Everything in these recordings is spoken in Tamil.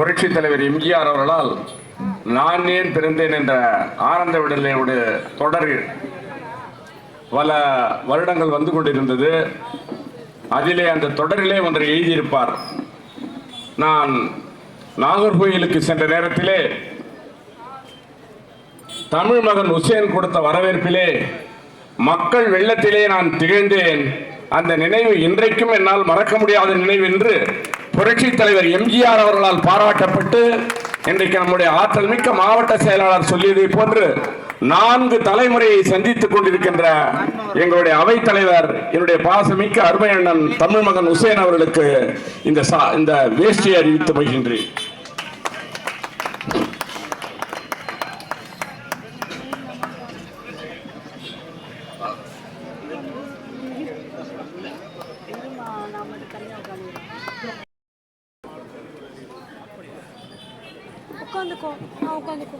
புரட்சி தலைவர் எம்ஜிஆர் அவர்களால் நான் ஏன் பிறந்தேன் என்ற ஆனந்த விடலையோடு தொடர் பல வருடங்கள் வந்து கொண்டிருந்தது. அதிலே அந்த தொடரிலே ஒன்றை எழுதியிருப்பார். நான் நாகர்கோயிலுக்கு சென்ற நேரத்திலே தமிழ் மகன் உசேன் கொடுத்த வரவேற்பிலே மக்கள் வெள்ளத்திலே நான் திகழ்ந்தேன். அந்த நினைவு இன்றைக்கும் என்னால் மறக்க முடியாத நினைவு என்று புரட்சி தலைவர் எம்ஜிஆர் அவர்களால் பாராட்டப்பட்டு இன்றைக்கு நம்முடைய ஆற்றல் மிக்க மாவட்ட செயலாளர் சொல்லியதை போன்று நான்கு தலைமுறையை சந்தித்துக் கொண்டிருக்கின்ற எங்களுடைய அவைத் தலைவர் என்னுடைய பாசமிக்க அருமை அண்ணன் தமிழ் மகன் உசேன் அவர்களுக்கு இந்த சா- இந்த வேஷ்டியை அறிவித்து மகிழ்கின்றேன். உட்காந்துக்கோ. ஆ உட்காந்துக்கோ.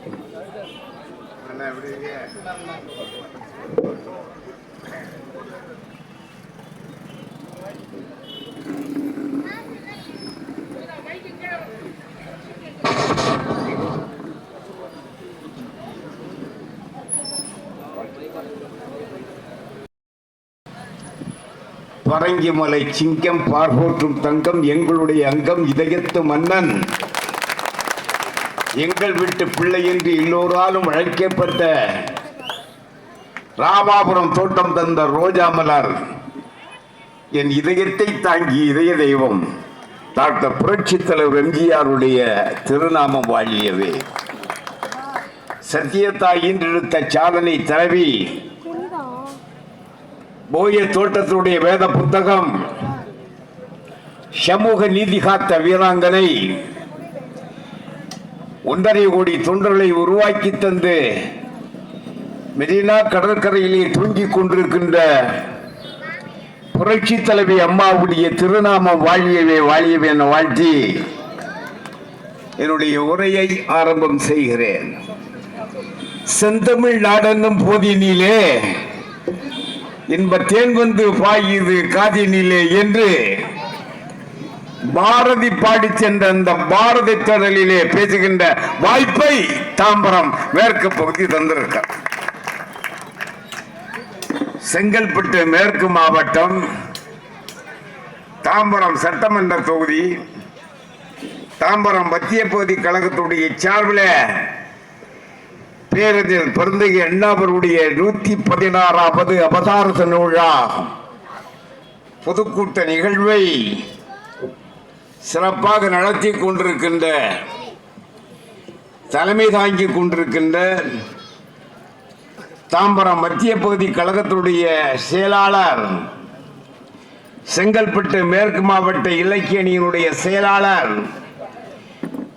பரங்கிமலை சிங்கம் பார்போற்றும் தங்கம் எங்களுடைய அங்கம் இதயத்து மன்னன். எங்கள் வீட்டு பிள்ளை என்று எல்லோராலும் அழைக்கப்பட்ட ராமாபுரம் தோட்டம் தந்த ரோஜா மலர் என் இதயத்தை தாங்கி இதய தெய்வம் டாக்டர் புரட்சி தலைவர் எம்ஜிஆருடைய திருநாமம் வாழியவே. சத்தியத்தாய் ஈன்றெடுத்த சாதனை தலைவி போய தோட்டத்தினுடைய வேத புத்தகம் சமூக நீதி காத்த வீராங்கனை ஒன்றரை கோடி தொண்டர்களை உருவாக்கி தந்து மெரினா கடற்கரையிலே தூங்கிக் கொண்டிருக்கின்ற புரட்சி தலைவி அம்மாவுடைய திருநாமம் வாழியவே வாழியவே என வாழ்த்தி என்னுடைய உரையை ஆரம்பம் செய்கிறேன். செந்தமிழ் நாடென்னும் போதினிலே இன்ப தேன் வந்து பாயுது காதினிலே என்று பாரதி பாடி சென்ற அந்த பாரதி தொடரிலே பேசுகின்ற வாய்ப்பை தாம்பரம் மேற்கு பகுதி தந்திருக்க செங்கல்பட்டு மேற்கு மாவட்டம் தாம்பரம் சட்டமன்ற தொகுதி தாம்பரம் மத்திய பகுதி கழகத்துடைய சார்பில் பேரதில் பிறந்தகை அண்ணாவருடைய நூத்தி பதினாறாவது அவதார விழா பொதுக்கூட்ட நிகழ்வை சிறப்பாக நடத்தி கொண்டிருக்கின்ற தலைமை தாங்கி கொண்டிருக்கின்ற தாம்பரம் மத்திய பகுதி கழகத்துடைய செயலாளர் செங்கல்பட்டு மேற்கு மாவட்ட இலக்கிய அணியினுடைய செயலாளர்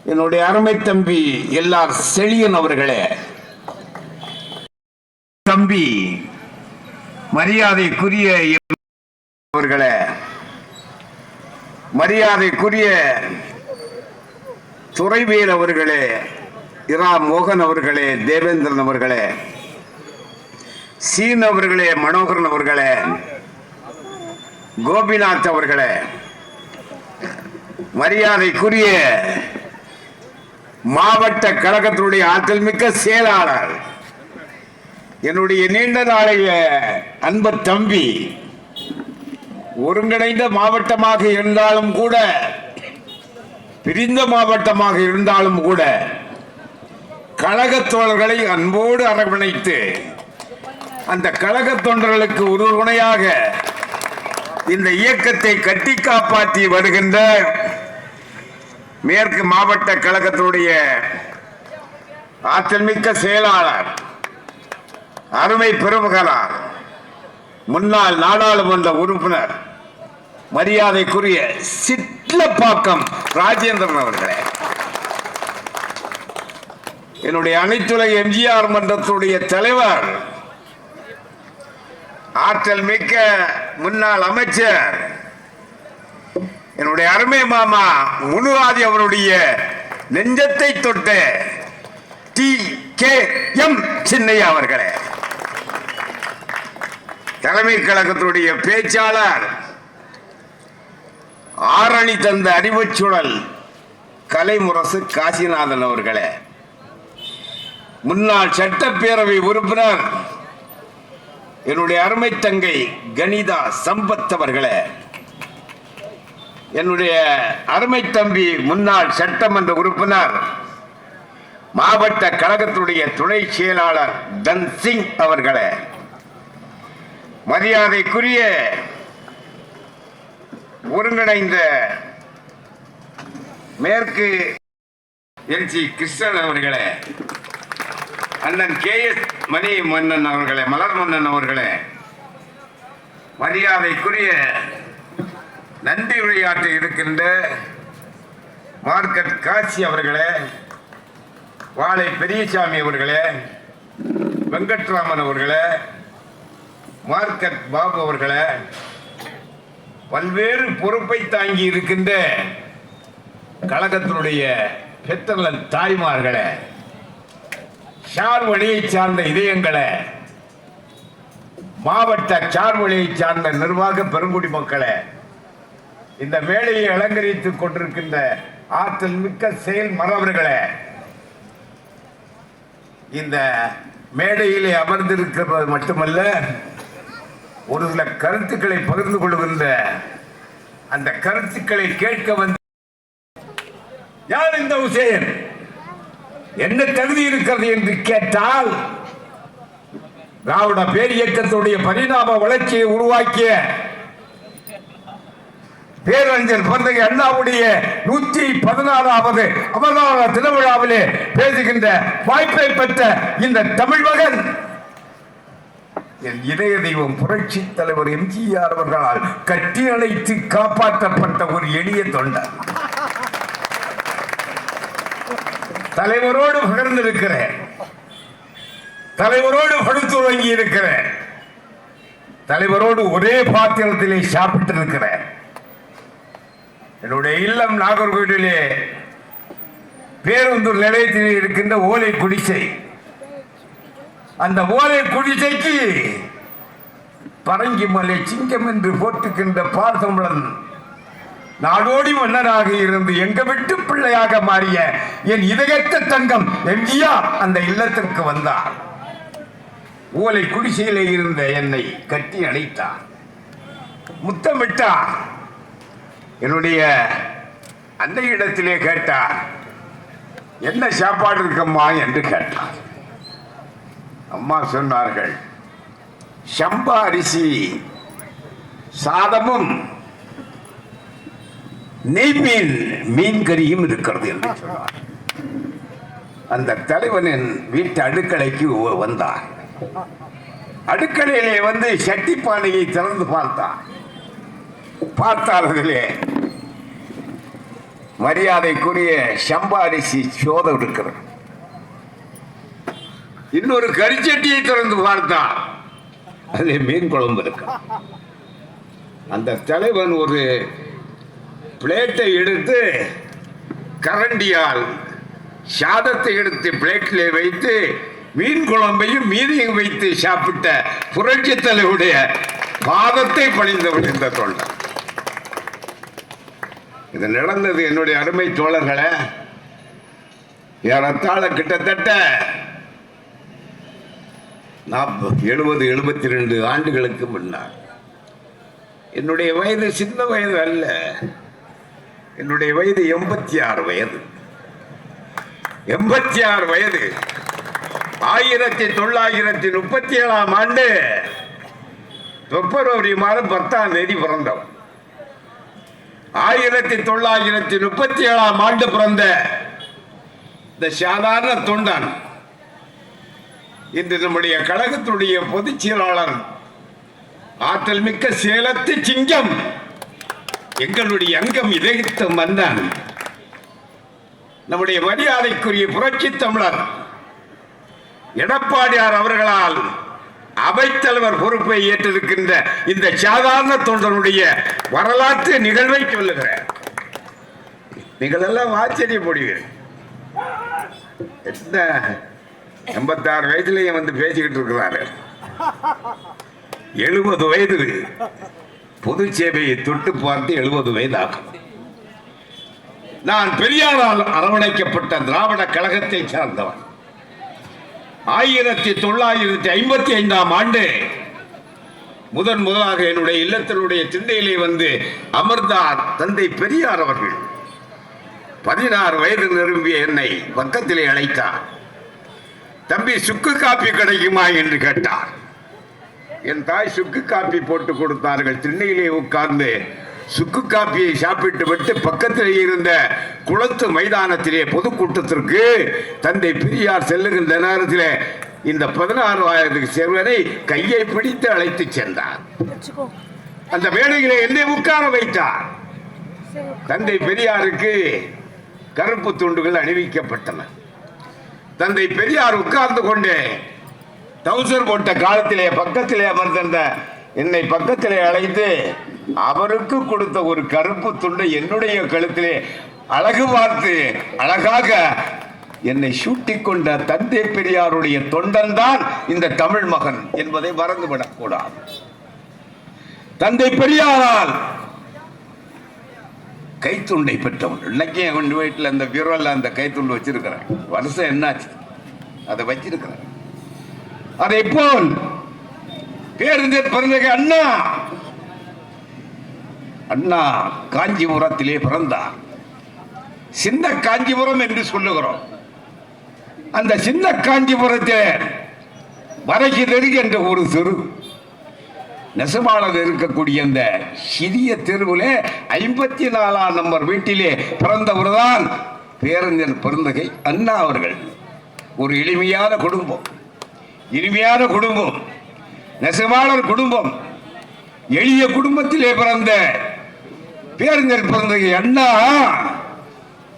என்னுடைய அருமை தம்பி எல்லார் செழியன் அவர்களே. தம்பி மரியாதைக்குரிய அவர்களே. மரியாதைக்குரிய துறைவேல் அவர்களே இரா மோகன் அவர்களே தேவேந்திரன் அவர்களே சீன் அவர்களே மனோகரன் அவர்களே கோபிநாத் அவர்களே மரியாதைக்குரிய மாவட்ட கழகத்தினுடைய ஆற்றல் மிக்க செயலாளர் என்னுடைய நீண்ட நாளைய அன்பு தம்பி ஒருங்கிணைந்த மாவட்டமாக இருந்தாலும் கூட பிரிந்த மாவட்டமாக இருந்தாலும் கூட கழக தோழர்களை அன்போடு அரவணைத்து அந்த கழகத் தொண்டர்களுக்கு உறுதுணையாக இந்த இயக்கத்தை கட்டி காப்பாற்றி வருகின்ற மேற்கு மாவட்ட கழகத்தினுடைய ஆற்றல் மிக்க செயலாளர் அருமை பெருமகனார் முன்னாள் நாடாளுமன்ற உறுப்பினர் மரியாதைக்குரிய சிட்லப்பாக்கம் ராஜேந்திரன் அவர்களே. என்னுடைய அனைத்துலக எம்ஜிஆர் மன்றத்துடைய தலைவர் ஆற்றல் மிக்க முன்னாள் அமைச்சர் என்னுடைய அருமை மாமா முனுராதி அவருடைய நெஞ்சத்தை தொட்ட டி கே எம் சின்னையா அவர்களே. தலைமை கழகத்துடைய பேச்சாளர் ஆரணி தந்த அறிவுச்சுழல் கலைமுரசு காசிநாதன் அவர்களே. முன்னாள் சட்டப்பேரவை உறுப்பினர் என்னுடைய அருமை தங்கை கணிதா சம்பத் அவர்களே. என்னுடைய அருமை தம்பி முன்னாள் சட்டமன்ற உறுப்பினர் மாவட்ட கழகத்துடைய துணை செயலாளர் தன் சிங் அவர்களே. மரியாதைக்குரிய ஒருங்கிணைந்த மேற்கு எல்சி கிருஷ்ணன் அவர்களே அண்ணன் கே எஸ் மணி மன்னன் அவர்களே மலர் மன்னன் அவர்களே மரியாதைக்குரிய நன்றி உரையாற்ற இருக்கின்ற மார்க்கெட் காசி அவர்களே வாழை பெரியசாமி அவர்களே வெங்கட்ராமன் அவர்களே மார்க்கட் பாபு அவர்களை பல்வேறு பொறுப்பை தாங்கி இருக்கின்ற கழகத்தினுடைய பெற்றலன் தாய்மார்களே சார்வழியை சார்ந்த இதயங்களை மாவட்ட சார்வழியை சார்ந்த நிர்வாக பெருங்குடி மக்களே இந்த வேலையை அலங்கரித்துக் கொண்டிருக்கின்ற ஆற்றல் மிக்க செயல் மறவர்களே இந்த மேடையிலே அமர்ந்திருக்கிறது மட்டுமல்ல ஒரு சில கருத்துக்களை பகிர்ந்து கொள்கின்ற அந்த கருத்துக்களை கேட்க வந்து யார் இந்த உசேன்? என்ன தகுதி இருக்கிறது என்று கேட்டால் திராவிட பேரியக்கத்துடைய பரிணாம வளர்ச்சியை உருவாக்கிய பேரறிஞர் பந்தக அண்ணாவுடைய நூற்றி பதினாறாவது அமர்நாத திருவிழாவிலே பேசுகின்ற வாய்ப்பை பெற்ற இந்த தமிழ் மகன் என் இதய தெய்வம் புரட்சி தலைவர் எம்ஜிஆர் அவர்களால் கட்டி அணைத்து காப்பாற்றப்பட்ட ஒரு எளிய தொண்டர். தலைவரோடு பகிர்ந்திருக்கிறேன். தலைவரோடு படுத்து வாங்கி இருக்கிறேன் தலைவரோடு ஒரே பாத்திரத்திலே சாப்பிட்டு இருக்கிறேன் என்னுடைய இல்லம் நாகர்கோவிலிலே பேருந்து நிலையத்திலே இருக்கின்ற ஓலை குடிசை. அந்த ஓலை குடிசைக்கு பரங்கி மலை சிங்கம் என்று போட்டுக்கின்ற பார்த்தமிழன் நாடோடி மன்னராக இருந்து எங்க விட்டு பிள்ளையாக மாறிய என் இதயத்த தங்கம் எம்ஜிஆர் அந்த இல்லத்திற்கு வந்தார். ஓலை குடிசையிலே இருந்த என்னை கட்டி அணைத்தார். முத்தமிட்டார். என்னுடைய அந்த இடத்திலே கேட்டார் என்ன சாப்பாடு இருக்கம்மா? என்று கேட்டார். அம்மா சொன்னார்கள் சம்பா அரிசி சாதமும் நெய்மீன் மீன் மீன் கறியும் இருக்கிறது என்று சொன்னார். அந்த தலைவனின் வீட்டு அடுக்கலைக்கு வந்தார். அடுக்கலையிலே வந்து சட்டி பானையை திறந்து பார்த்தார். பார்த்தார்களே மரியாதைக்குரிய சம்பா அரிசி சோதம் இருக்கிறது. இன்னொரு கரிச்சட்டியை திறந்து பார்த்தான் அதில் மீன் குழம்பு இருக்கு. அந்த தலைவன் ஒரு பிளேட்டை எடுத்து கரண்டியால் சாதத்தை எடுத்து பிளேட்டிலே வைத்து மீன் குழம்பையும் மீனையும் வைத்து சாப்பிட்ட புரட்சி தலைவருடைய பாதத்தை பணிந்தவன் இந்த தொண்டர். இது நடந்தது என்னுடைய அருமை தோழர்களை ஏறத்தாழ கிட்டத்தட்ட நாற்பது எழுபது எழுபத்தி ரெண்டு ஆண்டுகளுக்கு முன்னால். என்னுடைய வயது சின்ன வயது அல்ல. என்னுடைய வயது எண்பத்தி ஆறு வயது. எண்பத்தி ஆறு வயது. ஆயிரத்தி தொள்ளாயிரத்தி முப்பத்தி ஏழாம் ஆண்டு பிப்ரவரி மாதம் பத்தாம் தேதி பிறந்தோம். ஆயிரத்தி தொள்ளாயிரத்தி முப்பத்தி ஏழாம் ஆண்டு பிறந்த இந்த சாதாரண தொண்டான் இன்று நம்முடைய கழகத்துடைய பொதுச் செயலாளர் ஆற்றல் மிக்க சேலத்து சிங்கம் எங்களுடைய அங்கம் இதயத்தம் வந்தான். நம்முடைய மரியாதைக்குரிய புரட்சி தமிழர் எடப்பாடியார் அவர்களால் அவைத்தலைவர் பொறுப்பை ஏற்றிருக்கின்ற இந்த சாதாரண தொண்டனுடைய வரலாற்று நிகழ்வை சொல்லுகிறேன். நீங்கள் எல்லாம் ஆச்சரியப்படுவீர்கள். என்ன? எண்பத்தாறு வயசுலயும் வந்து பேசிக்கிட்டு இருக்கிறாரு. எழுபது வயது. பொது சேவையை தொட்டு பார்த்து எழுபது வயது ஆகும் நான் பெரியாரால் அரவணைக்கப்பட்ட திராவிட கழகத்தை சார்ந்தவன். ஆயிரத்தி தொள்ளாயிரத்தி ஐம்பத்தி ஐந்தாம் ஆண்டு முதன் முதலாக என்னுடைய இல்லத்தினுடைய திண்டையிலே வந்து அமர்ந்தார் தந்தை பெரியார் அவர்கள். பதினாறு வயது நிரம்பிய என்னை பக்கத்திலே அழைத்தார். தம்பி சுக்கு காப்பி கிடைக்குமா என்று கேட்டார். என் தாய் சுக்கு காப்பி போட்டு கொடுத்தார்கள். திண்ணையிலே உட்கார்ந்து சுக்கு காப்பியை சாப்பிட்டு விட்டு பக்கத்தில் இருந்த குளத்து மைதானத்திலே பொதுக்கூட்டத்திற்கு தந்தை பெரியார் செல்லுகின்ற நேரத்திலே இந்த பதினாறு வயதுக்கு சிறுவனை கையை பிடித்து அழைத்து சென்றார். அந்த வேலையிலே என்னை உட்கார வைத்தார். தந்தை பெரியாருக்கு கருப்பு துண்டுகள் அணிவிக்கப்பட்டன. தந்தை பெரியார் உட்கார்ந்து கொண்டு டவுசர் போட்ட காலத்திலே பக்கத்திலே அமர்ந்திருந்த என்னை பக்கத்திலே அழைத்து அவருக்கு கொடுத்த ஒரு கருப்பு துண்டை என்னுடைய கழுத்திலே அழகு பார்த்து அழகாக என்னை சூட்டி கொண்ட தந்தை பெரியாருடைய தொண்டன் தான் இந்த தமிழ் மகன் என்பதை மறந்துவிடக் கூடாது தந்தை பெரியாரால் கைத்துண்டை பெற்றவன். இன்னைக்கு கொண்டு வீட்டில் அந்த பீரோல அந்த கைத்துண்டு வச்சிருக்கிறேன். வருஷம் என்னாச்சு? அதை வச்சிருக்கிறேன். அதை போல் பேருந்தர் பிறந்த அண்ணா. அண்ணா காஞ்சிபுரத்திலே பிறந்தார். சின்ன காஞ்சிபுரம் என்று சொல்லுகிறோம். அந்த சின்ன காஞ்சிபுரத்தில் வரைகிறது என்ற ஒரு தெரு. நெசமாளர் இருக்கக்கூடிய அந்த சிறிய தெருவில் ஐம்பத்தி நாலாம் நம்பர் வீட்டிலே பிறந்தவர் தான் பேரஞ்சர் பிறந்தகை அண்ணா அவர்கள். ஒரு எளிமையான குடும்பம். இனிமையான குடும்பம். நெசமாளர் குடும்பம். எளிய குடும்பத்திலே பிறந்த பேரஞ்சர் பிறந்தகை அண்ணா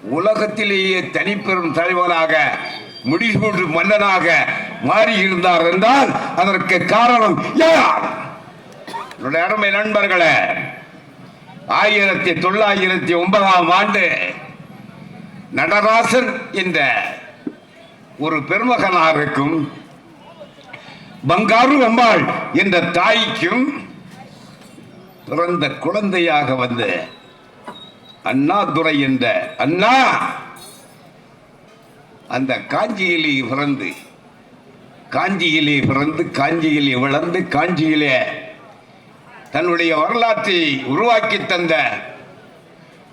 உலகத்திலேயே தனிப்பெரும் தலைவனாக முடிசூட்டு மன்னனாக மாறியிருந்தார் என்றால் அதற்கு காரணம் யார்? என்னுடைய அருமை நண்பர்களே ஆயிரத்தி தொள்ளாயிரத்தி ஒன்பதாம் ஆண்டு நடராசன் இந்த ஒரு பெருமகனாருக்கும் பங்காரு அம்பாள் என்ற தாய்க்கும் பிறந்த குழந்தையாக வந்து அண்ணாதுரை என்ற அண்ணா அந்த காஞ்சியிலே பிறந்து காஞ்சியிலே பிறந்து காஞ்சியிலே வளர்ந்து காஞ்சியிலே தன்னுடைய வரலாற்றை உருவாக்கி தந்த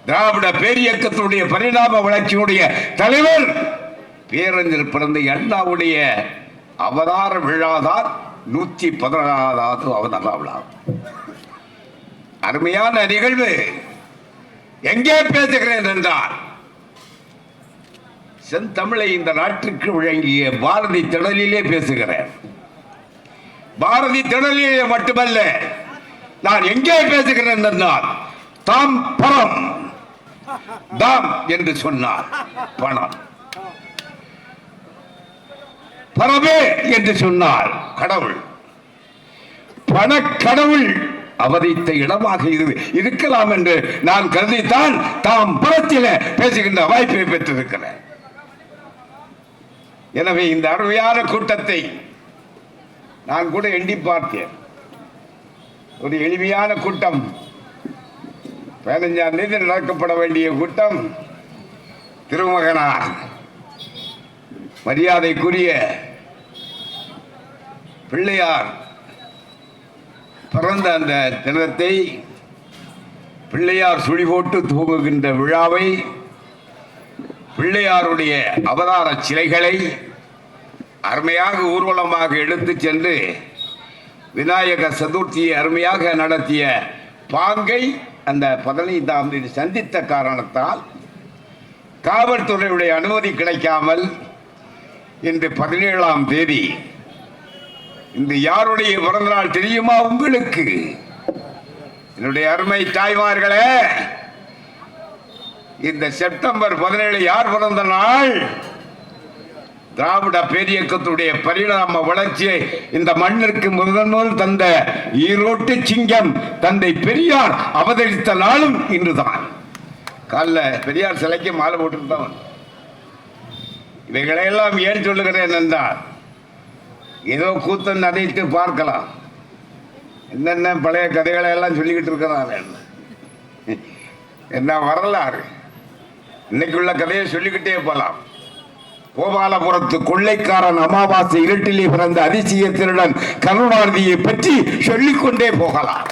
திராவிட பேரியக்கத்தினுடைய பரிணாம வளர்ச்சியுடைய தலைவர் பேரறிஞர் பிறந்த அண்ணாவுடைய அவதார விழாதான் நூத்தி பதினாறாவது அவதார விழா அருமையான நிகழ்வு. எங்கே பேசுகிறேன் என்றார் செந்தமிழை இந்த நாட்டுக்கு வழங்கிய பாரதி திடலிலே பேசுகிறேன். பாரதி திடலிலே மட்டுமல்ல நான் எங்கே பேசுகிறேன் என்றால் தாம் பணம் தாம் என்று சொன்னார். பணம். பரமே என்று சொன்னார். கடவுள். பணக்கடவுள் அவதித்த இடமாக இரு இருக்கலாம் என்று நான் கருதித்தான் தாம் புறத்தில பேசுகின்ற வாய்ப்பை பெற்றிருக்கிறேன். எனவே இந்த அருமையான கூட்டத்தை நான் கூட எண்ணி பார்த்தேன். ஒரு எளிமையான கூட்டம். பதினஞ்சாம் தேதி நடக்கப்பட வேண்டிய கூட்டம் திருமகனார். மரியாதைக்குரிய பிள்ளையார். பிறந்த அந்த தினத்தை பிள்ளையார் சுழி போட்டு தூங்குகின்ற விழாவை பிள்ளையாருடைய அவதார சிலைகளை அருமையாக ஊர்வலமாக எடுத்து சென்று விநாயக சதுர்த்தியை அருமையாக நடத்திய பாங்கை அந்த பதினைந்தாம் தேதி சந்தித்த காரணத்தால் காவல்துறையுடைய அனுமதி கிடைக்காமல் இன்று பதினேழாம் தேதி இன்று யாருடைய பிறந்தநாள் தெரியுமா உங்களுக்கு? என்னுடைய அருமை தாய்மார்களே இந்த செப்டம்பர் பதினேழு யார் பிறந்த நாள்? திராவிட பேரியக்கத்துடைய பரிணாம வளர்ச்சியை இந்த மண்ணிற்கு முதன் முதல் தந்த ஈரோட்டு சிங்கம் தந்தை பெரியார் அவதரித்த நாளும் இன்றுதான். காலைல பெரியார் சிலைக்கு மாலை போட்டுருந்தவன் இவைகளையெல்லாம் ஏன் சொல்லுகிறேன் என்றால் ஏதோ கூத்தன் நதைத்து பார்க்கலாம். என்னென்ன பழைய கதைகளை எல்லாம் சொல்லிக்கிட்டு இருக்கிறான். என்ன வரலாறு? இன்னைக்குள்ள கதையை சொல்லிக்கிட்டே போகலாம் கோபாலபுரத்து கொள்ளைக்காரன் அமாவாசை இருட்டிலே பிறந்த அதிசய திருடன் கருணாநிதியை பற்றி சொல்லிக்கொண்டே போகலாம்.